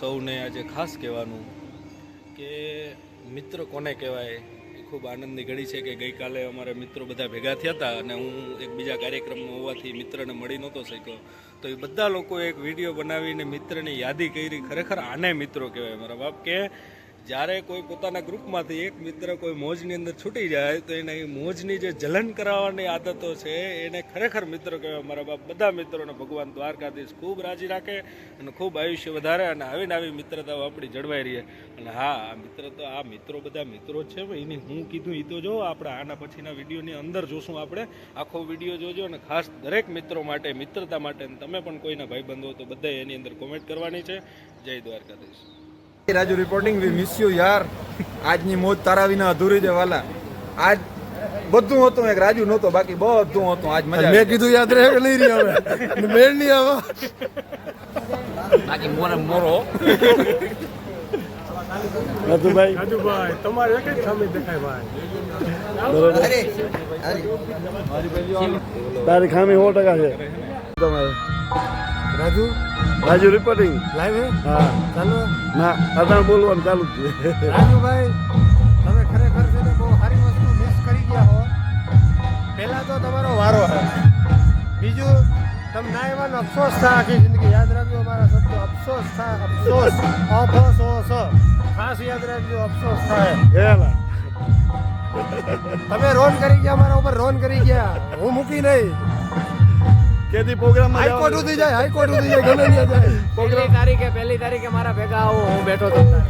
સૌને આજે ખાસ કહેવાનું કે મિત્ર કોને કહેવાય એ ખૂબ આનંદની ઘડી છે કે ગઈકાલે અમારા મિત્રો બધા ભેગા થયા હતા અને હું એક બીજા કાર્યક્રમમાં હોવાથી મિત્રને મળી નહોતો શક્યો. તો એ બધા લોકોએ એક વીડિયો બનાવીને મિત્રની યાદી કરી. ખરેખર આને મિત્રો કહેવાય. મારા બાપ કે જ્યારે કોઈ પોતાના ગ્રુપમાંથી એક મિત્ર કોઈ મોજની અંદર છૂટી જાય, તો એને મોજની જે જલન કરાવવાની આદતો છે, એને ખરેખર મિત્રો કહેવાય. મારા બાપ બધા મિત્રોને ભગવાન દ્વારકાધીશ ખૂબ રાજી રાખે અને ખૂબ આયુષ્ય વધારે અને આવી ને આવી મિત્રતાઓ આપણી જળવાઈ રહે. અને હા, આ મિત્ર તો, આ મિત્રો બધા મિત્રો છે ભાઈ. એની હું કીધું એ તો જો, આપણે આના પછીના વિડીયોની અંદર જોશું આપણે. આખો વીડિયો જોજો અને ખાસ દરેક મિત્રો માટે, મિત્રતા માટે અને તમે પણ કોઈના ભાઈબંધો બંધો તો બધા એની અંદર કોમેન્ટ કરવાની છે. Jay Dwarkadhish. Raju reporting we miss you યાર. આજની મોજ તારા વિના અધૂરી છે વાલા. આજ બધું હતું એક રાજુ નહોતો બાકી બધું હતું. આજ મજા મેં કીધું યાદ રહે લઈ રહી હવે. મેળ નહીં આવે. બાકી મોરે મોરો. રાજુભાઈ. રાજુભાઈ તમારે એક જ ખામી દેખાય ભાઈ. તારી ખામી સો ટકા છે. તમારે. રાજુ? રાજુ રિપોર્ટિંગ લાઈવ હે? હા. ચાલો. ના અટાણ બોલવાનું ચાલુ છે. રાજુભાઈ તમે ખરેખર છે ને બહુ સારી વસ્તુ મિસ કરી ગયા હો. પહેલા તો તમારો વારો હે બીજું તમે ના એવાનો અફસોસ થાય આખી જિંદગી. યાદ રાખજો અમારા શબ્દો અફસોસ થાય અફસોસ. અફસોસ. ખાસ યાદ રાખજો અફસોસ થાય. તમે રોન કરી ગયા મારા ઉપર રોન કરી ગયા. હું મૂકી નહીં. કેદી પ્રોગ્રામ હાઈકોર્ટ સુધી જાય હાઈકોર્ટ સુધી જાય ગમે ત્યાં જાય. પહેલી તારીખે પહેલી તારીખે મારા ભેગા આવો હું બેઠો તો. તારે